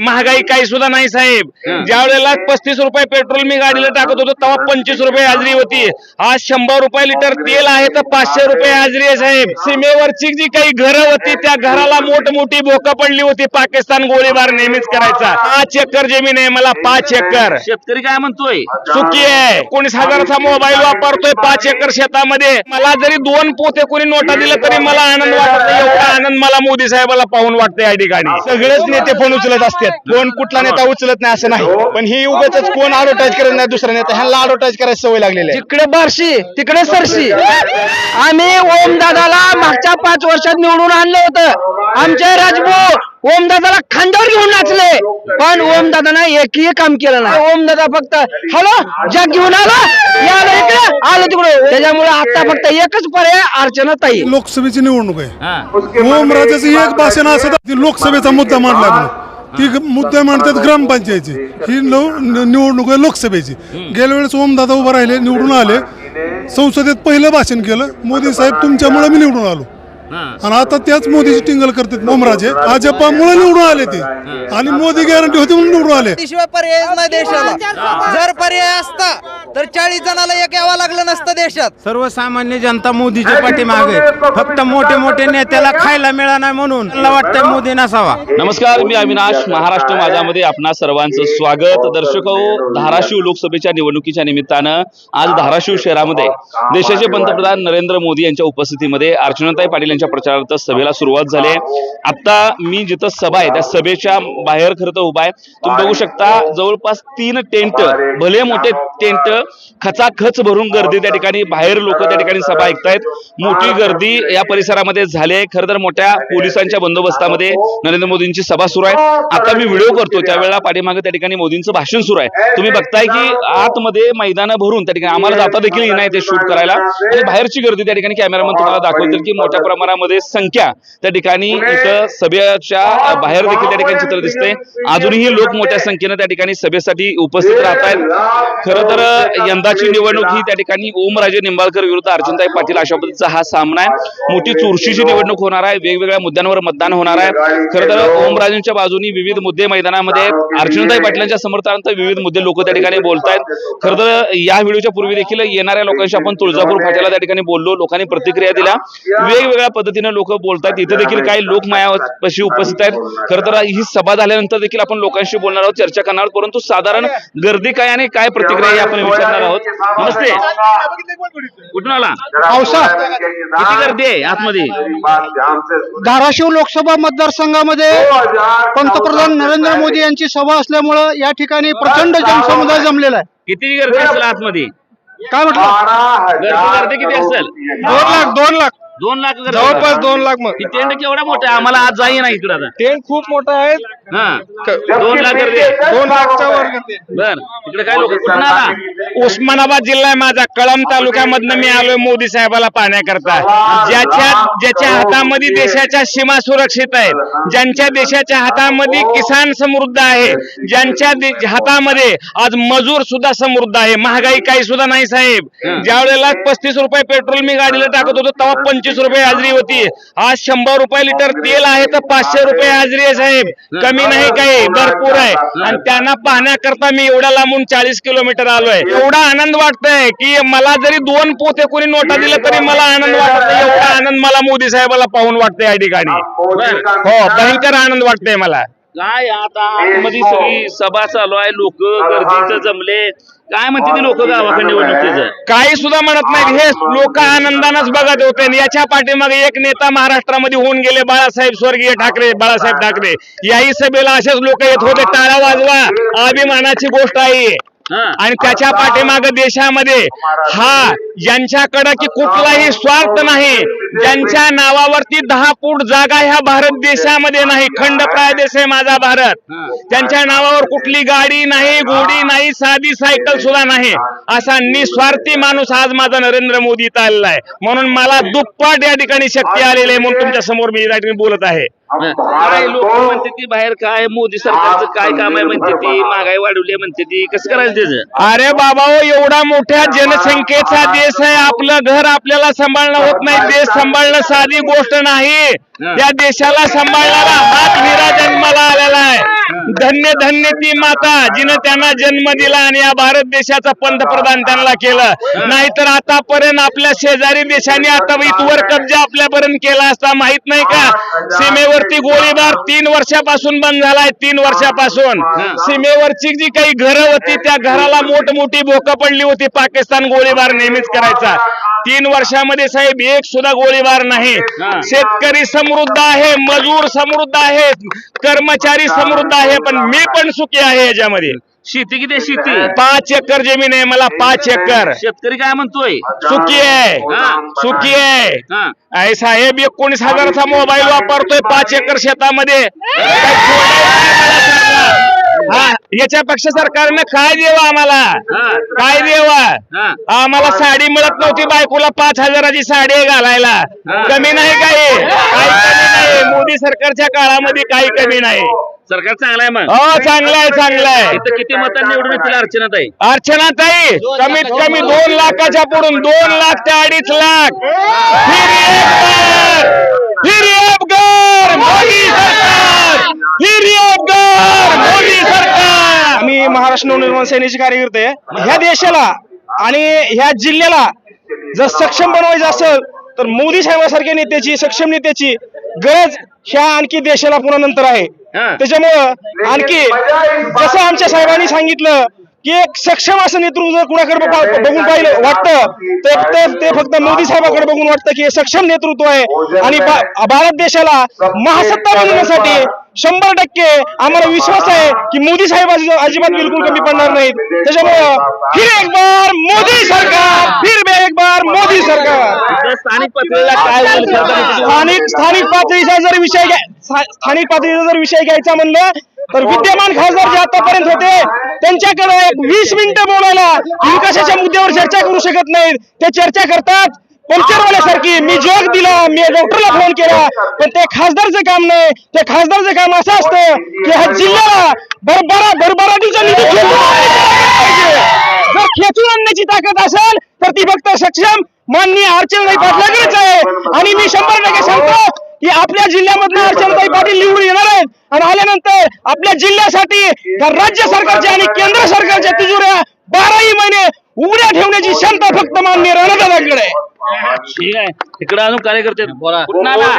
महागाई काही सुद्धा नाही साहेब. ज्या वेळेला पस्तीस रुपये पेट्रोल मी गाडीला टाकत होतो तेव्हा पंचवीस रुपये हाजरी होती. आज शंभर रुपये लिटर तेल आहे तर पाचशे रुपये हाजरी आहे साहेब. सीमेवरची जी काही घरं होती त्या घराला मोठमोठी भोकं पडली होती पाकिस्तान गोळीबार नेहमीच करायचा. पाच एकर जमीन आहे मला पाच एकर. शेतकरी काय म्हणतोय? सुखी आहे. एकोणीस हजाराचा मोबाईल वापरतोय पाच एकर शेतामध्ये. मला जरी दोन पोते कोणी नोटा दिलं तरी मला आनंद वाटत. एवढा आनंद मला मोदी साहेबाला पाहून वाटतं या ठिकाणी. सगळेच नेते फोन उचलत असतात कोण कुठला नेता उचलत नाही असं नाही. पण ही उगाच कोण ऍडव्हर्टाईज करत नाही दुसरा नेता? ह्यांना ऍडव्हर्टाईज करायची सवय लागलेली आहे. तिकडे बारशी तिकडे सरशी. आम्ही ओम दादाला मागच्या पाच वर्षात निवडून आणलं होतं. आमचे राजभाऊ ओम दादाला खांद्यावर घेऊन नाचले. पण ओम दादानं एकही काम केलं नाही. ओम दादा फक्त हॅलो जग घेऊन आला आलं इकडे आलं तिकडे. त्याच्यामुळे आता फक्त एकच पर्याय अर्चना ताई. लोकसभेची निवडणूक आहे. हा. ओमराजाचं एक भाषण असं लोकसभेचा मुद्दा मांडला ती मुद्दा मांडतात ग्रामपंचायतची. ही निवडणूक आहे लोकसभेची गेल्या वेळेस ओमदादा उभा राहिले निवडून आले. संसदेत पहिलं भाषण केलं. मोदी साहेब तुमच्यामुळे मी निवडून आलो. आणि आता त्याच मोदीची टिंगल करतात ओमराजे भाजपामुळे निवडून आले ते. आणि मोदी गॅरंटी होती म्हणून निवडून आले. शिवाय पर्याय नाही देशाला. जर पर्याय असता तर चाळीस जणाला एक यावं लागलं नसतं देशात. सर्वसामान्य जनता मोदीच्या पाठीमागे फक्त मोठे मोठे नेत्याला खायला मिळालं नाही म्हणून मला वाटतं मोदी नसावा. नमस्कार मी अविनाश महाराष्ट्र माझ्यामध्ये आपणा सर्वांचं स्वागत. दर्शक हो, धाराशिव लोकसभेच्या निवडणुकीच्या निमित्तानं आज धाराशिव शहरामध्ये देशाचे पंतप्रधान नरेंद्र मोदी यांच्या उपस्थितीमध्ये अर्चनाताई पाटील यांच्या प्रचारार्थ सभेला सुरुवात झाली आहे. आता मी जिथं सभा आहे त्या सभेच्या बाहेर खरं तर उभा आहे. तुम्ही बघू शकता जवळपास तीन टेंट भले मोठे टेंट खचाखच भरून गर्दी त्या ठिकाणी बाहेर लोक त्या ठिकाणी सभा ऐकतायत. मोठी गर्दी या परिसरामध्ये झाली आहे. खरं तर मोठ्या पोलिसांच्या बंदोबस्तामध्ये नरेंद्र मोदींची सभा सुरू आहे. आता मी व्हिडिओ करतो त्यावेळेला पाठीमागे त्या ठिकाणी मोदींचं भाषण सुरू आहे. तुम्ही बघताय की आतमध्ये मैदानं भरून त्या ठिकाणी आम्हाला जाता देखील येणार आहे ते शूट करायला. आणि बाहेरची गर्दी त्या ठिकाणी कॅमेरामन तुम्हाला दाखवतील की मोठ्या प्रमाणामध्ये संख्या त्या ठिकाणी इथं सभेच्या बाहेर देखील त्या ठिकाणी चित्र दिसते अजूनही लोक मोठ्या संख्येनं त्या ठिकाणी सभेसाठी उपस्थित राहत आहेत खरं तर यंदाची निवडणूक ही त्या ठिकाणी ओमराजे निंबाळकर विरुद्ध अर्जुनताई पाटील अशा पद्धतीचा हा सामना आहे. मोठी चुरशीची निवडणूक होणार आहे. वेगवेगळ्या मुद्द्यांवर मतदान होणार आहे. खरं तर ओमराजेंच्या बाजूनी विविध मुद्दे मैदानामध्ये आहेत अर्जुनताई पाटलांच्या समर्थनार्थ विविध मुद्दे लोक त्या ठिकाणी बोलतायत. खरं तर या व्हिडिओच्या पूर्वी देखील येणाऱ्या लोकांशी आपण तुळजापूर फाट्याला त्या ठिकाणी बोललो. लोकांनी प्रतिक्रिया दिल्या. वेगवेगळ्या पद्धतीने लोक बोलतायत इथे देखील काही लोक मायापाशी उपस्थित आहेत. खरं तर ही सभा झाल्यानंतर देखील आपण लोकांशी बोलणार आहोत चर्चा करणार आहोत. परंतु साधारण गर्दी काय आणि काय प्रतिक्रिया आपण विचारणार आहोत? नमस्ते. कुठून आला? किती गर्दी आहे आतमध्ये? धाराशिव लोकसभा मतदारसंघामध्ये पंतप्रधान नरेंद्र मोदी यांची सभा असल्यामुळं या ठिकाणी प्रचंड जनसमुदाय जमलेला आहे. किती गर्दी असेल आतमध्ये? काय म्हटलं? गर्दी गर्दी किती असेल? दोन लाख दोन लाख. दोन लाख जवळपास दोन लाख मग. ती टेंट केवढा मोठा आहे? आम्हाला आज जाई ना इकडं आता. टेंट खूप मोठा आहे. हा. दोन लाख. दोन लाखच्या वर. बर. इकडे काय लोक? कुठून आला उस्मानाबाद जिल्हा आहे माझा. कळंब तालुक्यामधनं मी आलोय मोदी साहेबाला पाहण्याकरता. ज्याच्या ज्याच्या हातामध्ये देशाच्या सीमा सुरक्षित आहेत ज्यांच्या देशाच्या हातामध्ये किसान समृद्ध आहे. ज्यांच्या दे- हातामध्ये आज मजूर सुद्धा समृद्ध आहे. महागाई काही सुद्धा नाही साहेब. ज्या वेळेला पस्तीस रुपये पेट्रोल मी गाडीला टाकत होतो तेव्हा पंचवीस रुपये हाजरी होती. आज शंभर रुपये लिटर तेल आहे तर पाचशे रुपये हाजरी आहे साहेब. कमी नाही काही भरपूर आहे. आणि त्यांना पाहण्याकरता मी एवढ्या लांबून चाळीस किलोमीटर आलोय. एवढा आनंद वाटतोय की मला जरी दोन पोते कोणी नोटा दिलं तरी मला आनंद वाटत एवढा आनंद मला मोदी साहेबाला पाहून वाटतंय या ठिकाणी. हो भयंकर आनंद वाटतोय मला. काय आता? आतमध्ये सगळी सभा चालू आहे लोक गर्दीचं जमले. काय म्हणते ती लोक गावाकडे निवडणुकीचं? काही सुद्धा म्हणत नाहीत. हे लोक आनंदानच बघत होते आणि याच्या पाठीमागे एक नेता महाराष्ट्रामध्ये होऊन गेले बाळासाहेब स्वर्गीय ठाकरे बाळासाहेब ठाकरे. याही सभेला असेच लोक येत होते. टाळा वाजवा. अभिमानाची गोष्ट आहे. हा. आणि त्याच्या पाठीमागे देशामध्ये हा ज्यांच्याकडे की कुठलाही स्वार्थ नाही ज्यांच्या नावावरती दहा फूट जागा ह्या भारत देशामध्ये नाही. खंडप्राय देश आहे माझा भारत. त्यांच्या नावावर कुठली गाडी नाही घोडी नाही साधी सायकल सुद्धा नाही. असा निस्वार्थी माणूस आज माझा नरेंद्र मोदी इथं आलेला आहे. म्हणून मला दुप्पट या ठिकाणी शक्ती आलेली आहे म्हणून तुमच्यासमोर मी या ठिकाणी बोलत आहे. काय लोक म्हणते ती बाहेर काय? मोदी सरकारचं काय काम आहे म्हणते ती? महागाई वाढवली आहे म्हणते ती? कसं करायचं त्याचं? अरे बाबा हो, एवढा मोठ्या जनसंख्येचा देश आहे. आपलं घर आपल्याला सांभाळणं होत नाही. देश सांभाळणं साधी गोष्ट नाही. त्या देशाला सांभाळणारा हाच हिरा जन्माला आलेला आहे. धन्य धन्य ती माता जिनं त्यांना जन्म दिला आणि या भारत देशाचा पंतप्रधान त्यांना केलं. नाहीतर आतापर्यंत आपल्या शेजारी देशाने आता इथवर कब्जा आपल्यापर्यंत केला असता माहीत नाही का? सीमेवरती गोळीबार तीन वर्षापासून बंद झालाय तीन वर्षापासून. सीमेवरची जी काही घरं होती त्या घराला मोठमोठी भोकं पडली होती पाकिस्तान गोळीबार नेहमीच करायचा. तीन वर्षामध्ये साहेब एक सुद्धा गोळीबार नाही. शेतकरी समृद्ध आहे मजूर समृद्ध आहे कर्मचारी समृद्ध आहे पण मी पण सुखी आहे याच्यामध्ये. शेती किती शेती? पाच एकर जमीन आहे मला पाच एकर. शेतकरी काय म्हणतोय? सुखी आहे. सुखी आहे. हा. आहे साहेब एकोणीस हजाराचा मोबाईल वापरतोय पाच एकर शेतामध्ये. हा याच्यापेक्षा सरकारनं काय देवा आम्हाला. काय देवा. आम्हाला साडी मिळत नव्हती बायकोला पाच हजाराची साडी घालायला. कमी नाही काही. काही कमी नाही. मोदी सरकारच्या काळामध्ये काही कमी नाही. सरकार चांगलं आहे मग. हो चांगलं आहे चांगलं आहे. इथं किती मतांनी निवडून येतील अर्चना ताई? अर्चना ताई कमीत कमी दोन लाखाच्या पुढून दोन लाख ते अडीच लाख. फिर एक बार, मोदी सरकार! मोदी सरकार! आम्ही महाराष्ट्र नवनिर्माण सेनेचे कार्यकर्ते. ह्या देशाला आणि ह्या जिल्ह्याला जर सक्षम बनवायचं असेल तर मोदी साहेबांसारख्या नेत्याची सक्षम नेत्याची गरज ह्या आणखी देशाला पुन्हा नंतर आहे. त्याच्यामुळं आणखी जसं आमच्या साहेबांनी सांगितलं की एक सक्षम असं नेतृत्व जर कुणाकडे बघून पाहिलं वाटतं ते ते- फक्त मोदी साहेबांकडे बघून वाटतं की हे सक्षम नेतृत्व आहे. आणि भारत देशाला महासत्ता बनवण्यासाठी शंभर टक्के आम्हाला विश्वास आहे की मोदी साहेब अजि- अजिबात बिलकुल कमी पडणार नाहीत. त्याच्यामुळं फिर एक बार मोदी सरकार फिर बे एक बार मोदी सरकार. स्थानिक पातळीला काय स्थानिक स्थानिक पातळीचा जर विषय स्थानिक पातळीचा जर विषय घ्यायचा म्हणलं तर विद्यमान खासदार जे आतापर्यंत होते त्यांच्याकडे एक वीस मिनिटं बोलायला विकासाच्या मुद्द्यावर चर्चा करू शकत नाहीत. ते चर्चा करतात. पंक्चरवाल्यासारखी मी जोग दिला मी डॉक्टरला फोन केला पण ते खासदारचं काम नाही. ते खासदारचं काम असं असतं की हा जिल्ह्याला भरभरा भरभराटीचा निधी जर खेचून आणण्याची ताकद असेल तर ती फक्त सक्षम माननीय अर्चनाताई पाटलाकडेच आहे. आणि मी शंभर टक्के सांगतो की आपल्या जिल्ह्यामधनं अर्चनाताई पाटील निवडून येणार आहेत. आणि आल्यानंतर आपल्या जिल्ह्यासाठी राज्य सरकारच्या आणि केंद्र सरकारच्या तिजोऱ्या बाराही महिने उघड्या ठेवण्याची क्षमता फक्त माननीय रणदादाकडे आहे. ठीक आहे. इकडे अजून कार्यकर्ते आला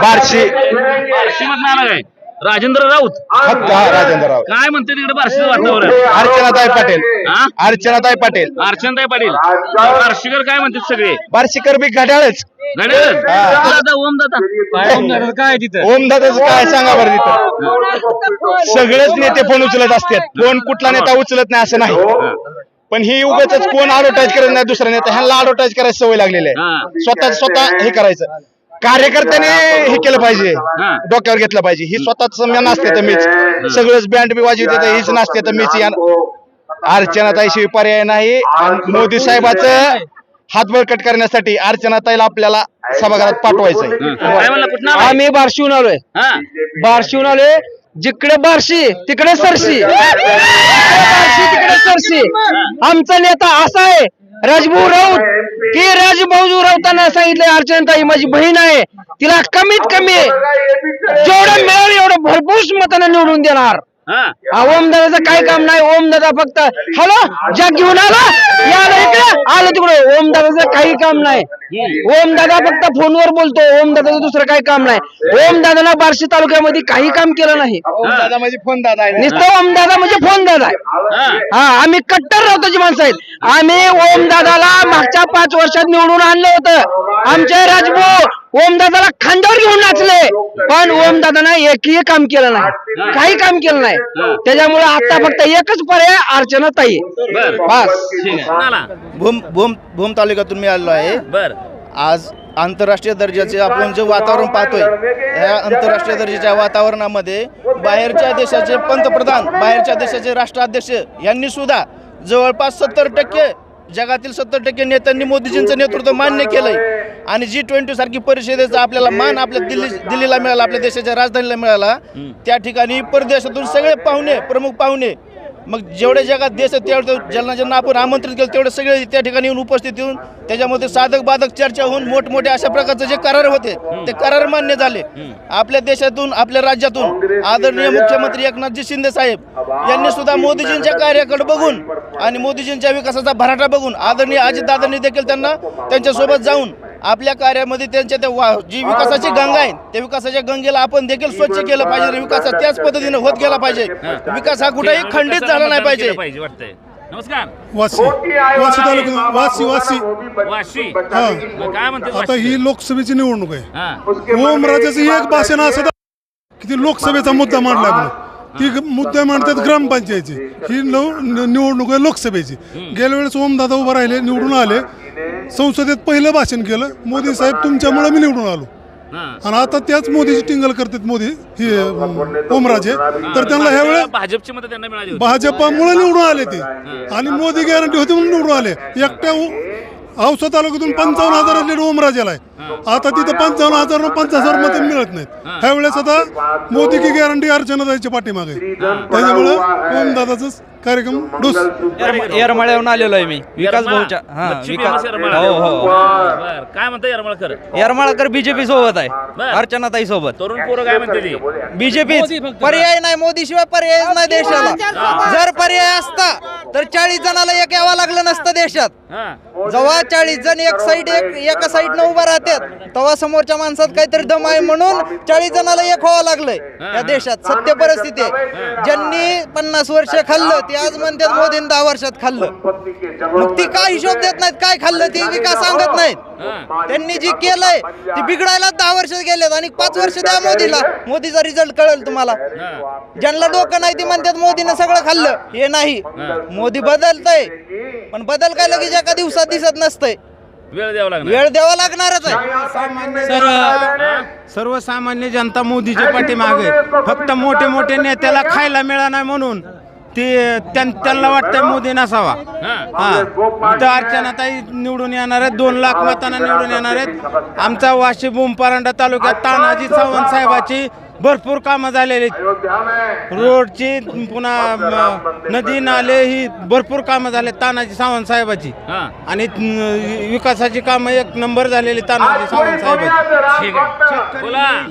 बारशी बार्शी. मधनं आला काय? राजेंद्र राऊत. राजेंद्र राव काय म्हणते तिकडे बार्शीचं वातावरण? अर्चनाताई पाटील. हा? अर्चनाताई पाटील. अर्चनताई पाटील. बार्शीकर काय म्हणतात सगळे? बार्शीकर बी घड्याळच. घड्याळ दादा. ओम दादा काय तिथं? ओम दादाच काय सांगा बरं तिथं? सगळेच नेते फोन उचलत असतात. फोन कुठला नेता उचलत नाही असं नाही. पण ही उगाच कोण ऍडव्हर्टाईज करत नाही दुसरा नेता? ह्यांना ऍडव्हर्टाईज करायची सवय लागलेली हा. आहे स्वतः स्वतः हे करायचं. कार्यकर्त्याने हे केलं पाहिजे. हा. डोक्यावर घेतलं पाहिजे. ही स्वतःच समजा नसते तर मीच. सगळंच बँड बी वाजवते तर हीच नसते तर मीच. या अर्चनाताई शिवाय पर्याय नाही. मोदी साहेबाचं हात बळकट करण्यासाठी अर्चनाताईला आपल्याला सभागृहात पाठवायचंय. काय म्हणला कुठं आला? आम्ही बार्शीहून आलोय. हा. बार्शीहून आलोय. जिकडे बार्शी तिकडे सरशी. बार्शी तिकडे सरशी. आमचा नेता असा आहे राजभाऊ राऊत की राजभाऊ राऊतांना सांगितलंय अर्चनाताई माझी बहीण आहे तिला कमीत कमी जेवढं मिळेल एवढं भरपूर मतानं निवडून देणार. ओम दादाचं काय काम नाही ओम दादा फक्त हॅलो ज्या घेऊन आला इकडे आलं तिकडे. ओम दादाचं काही काम नाही. ओम दादा फक्त फोनवर बोलतो ओम दादाचं दुसरं काही काम नाही. ओम दादानं बार्शी तालुक्यामध्ये काही काम केलं नाही. ओम दादा म्हणजे फोन दादा आहे. नुसतं ओम दादा म्हणजे फोन दादा आहे. हा. हा आम्ही कट्टर राहतोची माणसं आहेत. आम्ही ओम दादाला मागच्या पाच वर्षात निवडून आणलं होतं. आमचे राजभाऊ ओम दादाला खांद्यावर घेऊन नाचले. पण ओम दादानं एकही काम केलं नाही. काही काम केलं नाही. त्याच्यामुळे आता फक्त एकच पर्याय अर्चना ताई. बर. बस. भूम भूम भूम तालुक्यातून मी आलेलो आहे. बर. आज आंतरराष्ट्रीय दर्जाचे आपण जे वातावरण पाहतोय या आंतरराष्ट्रीय दर्जाच्या वातावरणामध्ये बाहेरच्या देशाचे पंतप्रधान बाहेरच्या देशाचे राष्ट्राध्यक्ष यांनी सुद्धा जवळपास सत्तर टक्के जगातील सत्तर टक्के नेत्यांनी मोदीजींचं नेतृत्व मान्य केलंय. आणि जी ट्वेंटी सारखी परिषदेचा आपल्याला मान आपल्या दिल्ली दिल्लीला मिळाला आपल्या देशाच्या राजधानीला मिळाला. त्या ठिकाणी परदेशातून सगळे पाहुणे प्रमुख पाहुणे मग जेवढे जगात देश आहेत तेवढं ज्यांना ज्यांना आपण आमंत्रित केलं तेवढे सगळे त्या ठिकाणी येऊन उपस्थित येऊन त्याच्यामध्ये साधक बाधक चर्चा होऊन मोठमोठे अशा प्रकारचे जे करार होते ते करार मान्य झाले. आपल्या देशातून आपल्या राज्यातून आदरणीय मुख्यमंत्री एकनाथजी शिंदे साहेब यांनी सुद्धा मोदीजींच्या कार्याकडे बघून आणि मोदीजींच्या विकासाचा भराटा बघून आदरणीय अजितदादांनी देखील त्यांना त्यांच्यासोबत जाऊन आपल्या कार्यामध्ये त्यांच्या त्या वा- जी विकासाची गंगा आहे त्या विकासाच्या गंगेला आपण देखील स्वच्छ केलं पाहिजे. विकास त्याच पद्धतीने होत गेला पाहिजे. विकास हा कुठेही खंडित झाला नाही पाहिजे. वाटतंय. नमस्कार. वाशी. वाशी तालुक्यात वाशी वाशी. वाशी. हा. मग काय म्हणते आता ही लोकसभेची निवडणूक आहे. हा. ओमराजाचं एक भाषण असं की ती लोकसभेचा मुद्दा मांडला आपण ती ग- मुद्दा मांडतात ग्रामपंचायतची. ही निवडणूक आहे लोकसभेची. गेल्या वेळेस ओमदादा उभा राहिले निवडून आले. संसदेत पहिलं भाषण केलं. मोदी साहेब तुमच्यामुळे मी निवडून आलो. हा. आणि आता त्याच मोदीची टिंगल करतात मोदी ही ओमराजे. तर त्यांना ह्या वेळेस भाजपची मतं त्यांना मिळाली होती. भाजपामुळे निवडून आले ते. आणि मोदी गॅरंटी होती म्हणून निवडून आले. एकट्या औसा तालुक्यातून पंचावन्न हजार लीड ओमराजेला आहे. आता तिथं पंचावन्न हजार पंचास हजार मते मिळत नाहीत. ह्या वेळेस आता मोदी की गॅरंटी अर्चना जायच्या पाठीमागे त्याच्यामुळं ओमदादाचा कार्यक्रम डोस. येरमाळ्याहून आलेलो आहे मी. विकास येरमाळा? भाऊच्या हा लक्ष्मी विकास फेमस येरमाळा. हो हो बरं. काय म्हणता येरमाळकर येरमाळकर बीजेपी सोबत आहे. बर. अर्चनाताई सोबत. तरुण पोरं काय म्हणते ती बीजेपी पर्याय नाही मोदी शिवाय पर्याय नाही देशाला. जर पर्याय असता तर चाळीस जणाला एक यावं लागलं नसतं देशात. हा. जेव्हा चाळीस जण एक साईड एक एका साईडनं उभा राहतात तेव्हा समोरच्या माणसात काहीतरी दम आहे म्हणून चाळीस जणाला एक व्हावं लागलंय. या देशात सत्य परिस्थिती आहे. ज्यांनी पन्नास वर्ष खाल्लं ते आज म्हणतात मोदींनी दहा वर्षात खाल्लं. मग ती काय हिशोब देत नाहीत काय खाल्लं ते विकास सांगत नाहीत? त्यांनी जे केलंय ते बिघडायला दहा वर्ष गेलेत आणि पाच वर्ष द्या मोदीला. मोदीचा रिझल्ट कळेल तुम्हाला. ज्यांना डोकं नाही ते म्हणतात मोदीनं सगळं खाल्लं. हे नाही. मोदी बदलतय. पण बदल काय लगेच एका दिवसात दिसत नसतंय. वेळ द्यावा लागणार. वेळ द्यावा लागणारच आहे. सामान्य सर्वसामान्य जनता मोदीच्या पाठीमागे फक्त मोठे मोठे नेत्याला खायला मिळा नाही म्हणून. ते त्यां- त्यांना वाटतंय मोदी नसावा. हा. इथं अर्चनाताई निवडून येणार आहेत. दोन लाख मतांना निवडून येणार आहेत. आमचा वाशी बुमपारांडा तालुक्यात तानाजी चव्हाण साहेबाची भरपूर कामं झालेली आहेत. रोडची पुन्हा नदी नाले ही भरपूर कामं झाले तानाजी सावंत साहेबाची. हा. आणि विकासाची कामं एक नंबर झालेली तानाजी सावंत साहेबाची.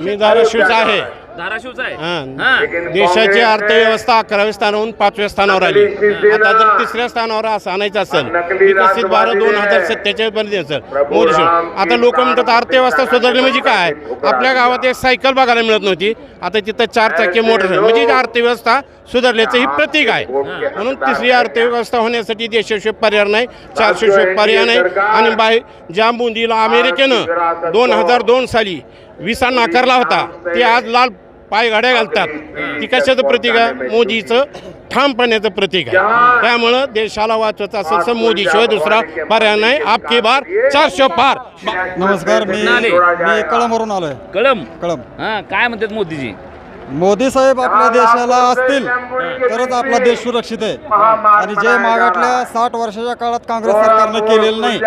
मी धाराशिवचा आहे. धाराशिवचा आहे. हा. हा. देशाची अर्थव्यवस्था अकराव्या स्थानावरून पाचव्या स्थानावर आली. आता जर तिसऱ्या स्थानावर असं आणायचं असेल विकसित भारत दोन हजार सत्तेचाळीस पर्यंत असेल. मोदी. आता लोक म्हणतात अर्थव्यवस्था सुधारली म्हणजे काय? आपल्या गावात एक सायकल बघायला मिळत नव्हती. आता तिथं चार चाकी मोटर म्हणजे अर्थव्यवस्था सुधारल्याचं ही प्रतीक आहे. म्हणून तिसरी अर्थव्यवस्था होण्यासाठी देशाशिवाय पर्याय नाही चारशेशिवाय पर्याय नाही. आणि बाहेर ज्या बुंदीला अमेरिकेनं दोन हजार दोन साली विसा नाकारला होता. ते आज लाल पाय गाड्या घालतात. ती कशाचं प्रतीक आहे? मोदीचं ठामपणाचं प्रतीक आहे. त्यामुळं देशाला वाचवायचं असेल तर मोदीशिवाय दुसरा पर्याय नाही. आपकी बार चारशे पार. नमस्कार मी नाले. मी कळमवरून आलोय. कळम कळम हा काय म्हणतात मोदीजी? मोदी साहेब आपल्या देशाला असतील तरच आपला देश सुरक्षित आहे. आणि जे मागातल्या साठ वर्षाच्या काळात काँग्रेस सरकारनं केलेलं नाही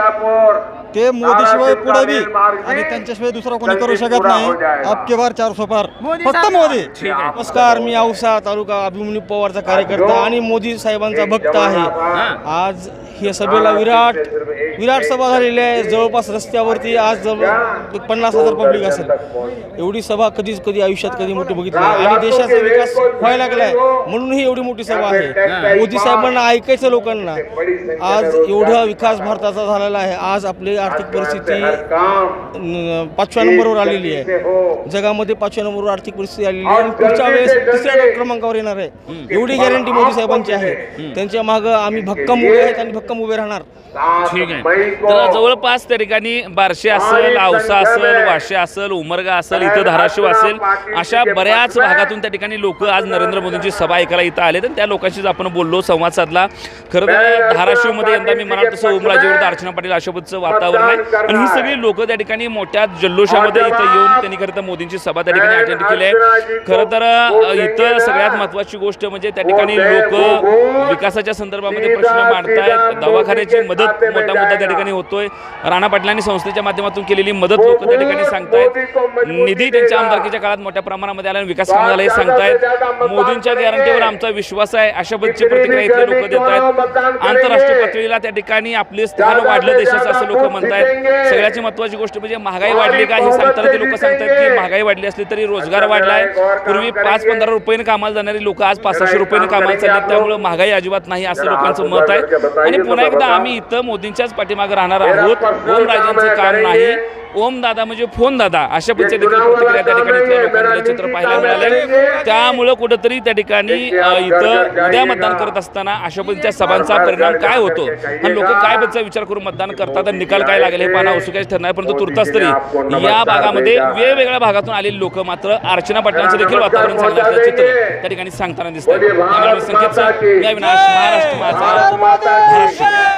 ते मोदीशिवाय पुढे बी आणि त्यांच्याशिवाय दुसरा कोणी करू शकत नाही. आपके बार चारशे पार. फक्त मोदी. नमस्कार मी औसा तालुका अभिमन्यू पवारचा कार्यकर्ता आणि मोदी साहेबांचा भक्त आहे. आज या सभेला विराट विराट सभा झालेली आहे. जवळपास रस्त्यावरती आज जवळ पन्नास हजार पब्लिक असेल. एवढी सभा कधीच कधी आयुष्यात कधी मोठी बघितली आणि देशाचा विकास व्हायला लागलाय. म्हणून ही. एवढी मोठी सभा आहे. मोदी साहेबांना ऐकायचं लोकांना. आज एवढा विकास भारताचा झालेला आहे. आज आपली आर्थिक परिस्थिती पाचव्या नंबरवर आलेली आहे. जगामध्ये पाचव्या नंबरवर आर्थिक परिस्थिती आलेली आहे. आणि पुढच्या वेळेस तिसऱ्या क्रमांकावर येणार आहे. एवढी गॅरंटी मोदी साहेबांची आहे. त्यांच्या मागं आम्ही भक्कम उभे आहेत आणि भक्कम उभे राहणार. ठीक आहे. तर जवळपास त्या ठिकाणी बार्शी असेल औसा असेल वाशी असेल उमरगा असेल इथं धाराशिव असेल अशा बऱ्याच भागातून त्या ठिकाणी लोक आज नरेंद्र मोदींची सभा ऐकायला इथं आले. तर त्या लोकांशीच आपण बोललो संवाद साधला. खरं तर धाराशिवमध्ये यंदा मी म्हणाल तसं ओमराजेवर अर्चना पाटील अशोबतचं वातावरण आहे आणि ही सगळी लोक त्या ठिकाणी मोठ्या जल्लोषामध्ये इथं येऊन त्यांनी खरं तर मोदींची सभा त्या ठिकाणी अटेंड केली आहे. खरं तर इथं सगळ्यात महत्वाची गोष्ट म्हणजे त्या ठिकाणी लोक विकासाच्या संदर्भामध्ये प्रश्न मांडतायत. दवाखान्याची मदत मोठा मुद्दा त्या ठिकाणी होतोय. राणा पाटलांनी संस्थेच्या माध्यमातून केलेली मदत लोक त्या ठिकाणी सांगतायत. निधी त्यांच्या आमदारकीच्या काळात मोठ्या प्रमाणामध्ये आला आणि विकास काम झाला हे सांगतायत. मोदींच्या गॅरंटीवर आमचा विश्वास आहे अशा पद्धतीची प्रतिक्रिया इथले लोक देत आहेत आंतरराष्ट्रीय पातळीला त्या ठिकाणी आपले स्थान वाढलं देशाचं असं लोक म्हणतायत सगळ्याची महत्वाची गोष्ट म्हणजे महागाई वाढली का हे सांगताना ते लोक सांगतात की महागाई वाढली असली तरी रोजगार वाढलाय. पूर्वी पाच पंधरा रुपयाने कामाला जाणारी लोक आज पाच सहाशे रुपयाने कामाला चालले त्यामुळे महागाई अजिबात नाही असं लोकांचं मत आहे. आणि पुन्हा एकदा आम्ही इथं मोदींच्याच पाठीमागे राहणार आहोत. ओमराजांचं काम नाही. ओम दादा म्हणजे फोन दादा अशा पद्धतीची देखील प्रतिक्रिया त्या ठिकाणी लोकांचं चित्र पाहायला मिळालंय. त्यामुळं कुठंतरी त्या ठिकाणी इथं उद्या मतदान करत असताना अशा पद्धतीच्या सभांचा परिणाम काय होतो? आणि लोक काय पद्धतीचा विचार करून मतदान करतात आणि निकाल काय लागेल हे पाहणं औत्सुक्याचे ठरणार आहे. परंतु तुर्तास तरी या भागामध्ये वेगवेगळ्या भागातून आलेले लोक मात्र अर्चना पाटलांचं देखील वातावरण चांगलं असल्याचं चित्र त्या ठिकाणी सांगताना दिसतं संकेत महाराष्ट्र माझा.